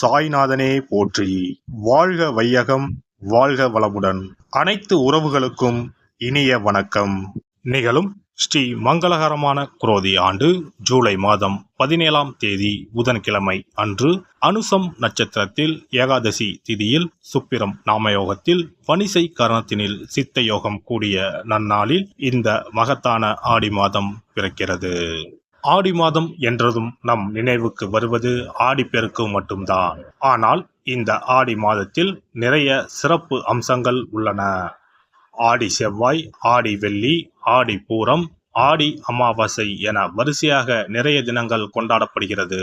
சாய்நாதனே போற்றி. வாழ்க வையகம் வாழ்க வளமுடன். அனைத்து உறவுகளுக்கும் இனிய வணக்கம். நிகழும் ஸ்ரீ மங்களகரமான குரோதி ஆண்டு ஜூலை மாதம் பதினேழாம் தேதி புதன்கிழமை அன்று அனுசம் நட்சத்திரத்தில் ஏகாதசி திதியில் சுப்பிரம் நாமயோகத்தில் பனிசை கரணத்தினில் சித்த யோகம் கூடிய நன்னாளில் இந்த மகத்தான ஆடி மாதம் பிறக்கிறது. ஆடி மாதம் என்றதும் நம் நினைவுக்கு வருவது ஆடிப்பெருக்கு மட்டும்தான். ஆனால் இந்த ஆடி மாதத்தில் நிறைய சிறப்பு அம்சங்கள் உள்ளன. ஆடி செவ்வாய் ஆடி வெள்ளி ஆடி பூரம் ஆடி அமாவாசை என வரிசையாக நிறைய தினங்கள் கொண்டாடப்படுகிறது.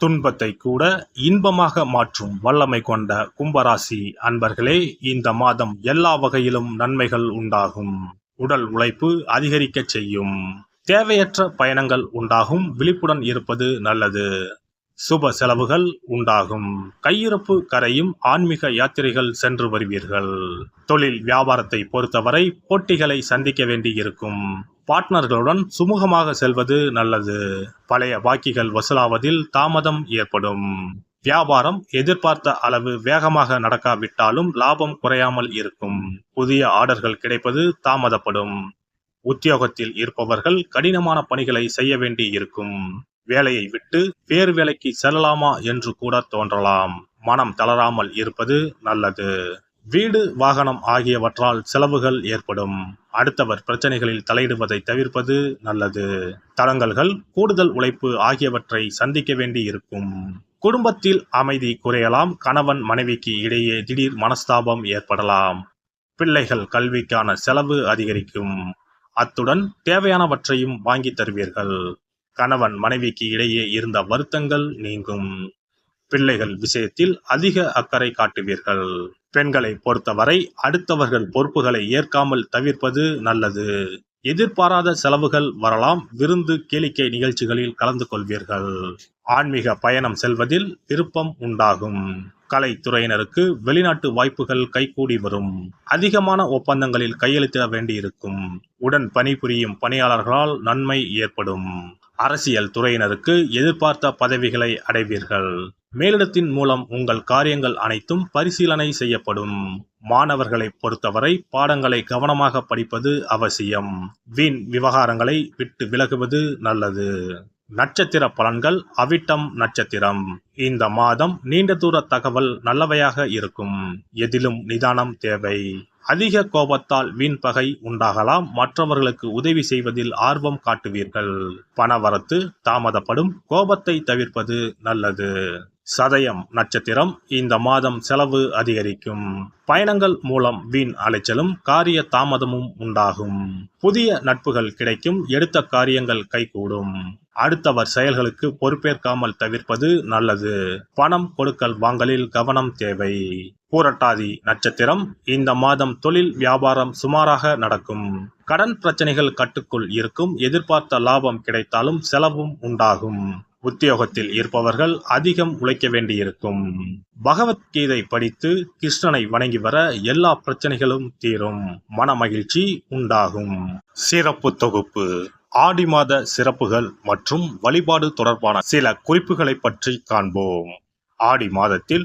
துன்பத்தை கூட இன்பமாக மாற்றும் வல்லமை கொண்ட கும்பராசி அன்பர்களே இந்த மாதம் எல்லா வகையிலும் நன்மைகள் உண்டாகும். உடல் உழைப்பு அதிகரிக்கச் செய்யும். தேவையற்ற பயணங்கள் உண்டாகும். விழிப்புடன் இருப்பது நல்லது. சுப செலவுகள் உண்டாகும். கையிருப்பு கரையும் ஆன்மீக யாத்திரைகள் சென்று வருவீர்கள். தொழில் வியாபாரத்தை பொறுத்தவரை போட்டிகளை சந்திக்க வேண்டியிருக்கும். பார்ட்னர்களுடன் சுமூகமாக செல்வது நல்லது. பழைய பாக்கிகள் வசூலாவதில் தாமதம் ஏற்படும். வியாபாரம் எதிர்பார்த்த அளவு வேகமாக நடக்காவிட்டாலும் லாபம் குறையாமல் இருக்கும். புதிய ஆர்டர்கள் கிடைப்பது தாமதப்படும். உத்தியோகத்தில் இருப்பவர்கள் கடினமான பணிகளை செய்ய வேண்டி இருக்கும். வேலையை விட்டு வேறு வேலைக்கு செல்லலாமா என்று கூட தோன்றலாம். மனம் தளராமல் இருப்பது நல்லது. வீடு வாகனம் ஆகியவற்றால் செலவுகள் ஏற்படும். அடுத்தவர் பிரச்சனைகளில் தலையிடுவதை தவிர்ப்பது நல்லது. தடங்கல்கள் கூடுதல் உழைப்பு ஆகியவற்றை சந்திக்க வேண்டி இருக்கும். குடும்பத்தில் அமைதி குறையலாம் கணவன் மனைவிக்கு இடையே திடீர் மனஸ்தாபம் ஏற்படலாம். பிள்ளைகள் கல்விக்கான செலவு அதிகரிக்கும். அத்துடன் தேவையானவற்றையும் வாங்கி தருவீர்கள். கணவன் மனைவிக்கு இடையே இருந்த வருத்தங்கள் நீங்கும். பிள்ளைகள் விஷயத்தில் அதிக அக்கறை காட்டுவீர்கள். பெண்களை பொறுத்தவரை அடுத்தவர்கள் பொறுப்புகளை ஏற்காமல் தவிர்ப்பது நல்லது. எதிர்பாராத செலவுகள் வரலாம். விருந்து கேளிக்கை நிகழ்ச்சிகளில் கலந்து கொள்வீர்கள். ஆன்மீக பயணம் செல்வதில் விருப்பம் உண்டாகும். கலைத்துறையினருக்கு வெளிநாட்டு வாய்ப்புகள் கைகூடி வரும். அதிகமான ஒப்பந்தங்களில் கையெழுத்திட வேண்டியிருக்கும். உடன் பணிபுரியும் பணியாளர்களால் நன்மை ஏற்படும். அரசியல் துறையினருக்கு எதிர்பார்த்த பதவிகளை அடைவீர்கள். மேலிடத்தின் மூலம் உங்கள் காரியங்கள் அனைத்தும் பரிசீலனை செய்யப்படும். மாணவர்களை பொறுத்தவரை பாடங்களை கவனமாக படிப்பது அவசியம். வீண் விவகாரங்களை விட்டு விலகுவது நல்லது. நட்சத்திர பலன்கள் அவிட்டம் நட்சத்திரம். இந்த மாதம் நீண்ட தூர தகவல் நல்லவையாக இருக்கும். எதிலும் நிதானம் தேவை. அதிக கோபத்தால் வீண் பகை உண்டாகலாம். மற்றவர்களுக்கு உதவி செய்வதில் ஆர்வம் காட்டுவீர்கள். பணவரத்து தாமதப்படும். கோபத்தை தவிர்ப்பது நல்லது. சதயம் நட்சத்திரம். இந்த மாதம் செலவு அதிகரிக்கும். பயணங்கள் மூலம் வீண் அலைச்சலும் காரிய தாமதமும் உண்டாகும். புதிய நட்புகள் கிடைக்கும். எடுத்த காரியங்கள் கைகூடும். அடுத்தவர் செயல்களுக்கு பொறுப்பேற்காமல் தவிர்ப்பது நல்லது. பணம் கொடுக்கல் வாங்கலில் கவனம் தேவை. பூரட்டாதி நட்சத்திரம் இந்த மாதம் தொழில் வியாபாரம் சுமாராக நடக்கும். கடன் பிரச்சனைகள் கட்டுக்குள் இருக்கும் எதிர்பார்த்த லாபம் கிடைத்தாலும் செலவும் உண்டாகும். உத்தியோகத்தில் இருப்பவர்கள் அதிகம் உழைக்க வேண்டியிருக்கும். பகவத்கீதை படித்து கிருஷ்ணனை வணங்கி வர எல்லா பிரச்சனைகளும் தீரும். மன மகிழ்ச்சி உண்டாகும். சிறப்பு தொகுப்பு. ஆடி மாத சிறப்புகள் மற்றும் வழிபாடு தொடர்பான சில குறிப்புகளை பற்றி காண்போம். ஆடி மாதத்தில்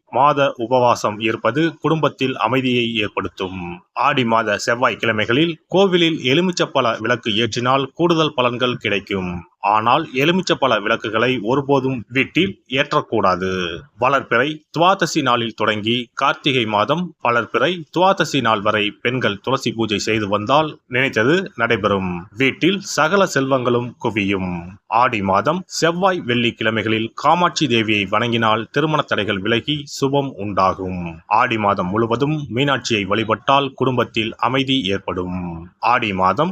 மாத உபவாசம் இருப்பது குடும்பத்தில் அமைதியை ஏற்படுத்தும். ஆடி மாத செவ்வாய் கிழமைகளில் கோவிலில் எலுமிச்சப்பழ விளக்கு ஏற்றினால் கூடுதல் பலன்கள் கிடைக்கும். ஆனால் எலுமிச்சப்பழ விளக்குகளை ஒருபோதும் வீட்டில் ஏற்றக்கூடாது. வளர்ப்பிறை துவாதசி நாளில் தொடங்கி கார்த்திகை மாதம் வளர்பிறை துவாதசி நாள் வரை பெண்கள் துளசி பூஜை செய்து வந்தால் நினைத்தது நடைபெறும். வீட்டில் சகல செல்வங்களும் குவியும். ஆடி மாதம் செவ்வாய் வெள்ளி கிழமைகளில் காமாட்சி தேவியை வணங்கினால் திருமண தடைகள் விலகி சுபம் உண்டாகும். ஆடி மாதம் முழுவதும் மீனாட்சியை வழிபட்டால் குடும்பத்தில் அமைதி ஏற்படும். ஆடி மாதம்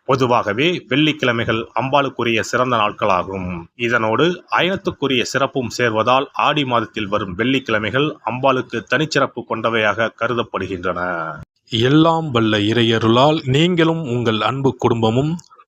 பொதுவாகவே வெள்ளிக்கிழமைகள் அம்பாளுக்குரிய சிறந்த நாட்களாகும். இதனோடு அயனத்துக்குரிய சிறப்பும் சேர்வதால் ஆடி மாதத்தில் வரும் வெள்ளிக்கிழமைகள் அம்பாளுக்கு தனிச்சிறப்பு கொண்டவையாக கருதப்படுகின்றன. எல்லாம் வல்ல இறையருளால் நீங்களும் உங்கள் அன்பு குடும்பமும்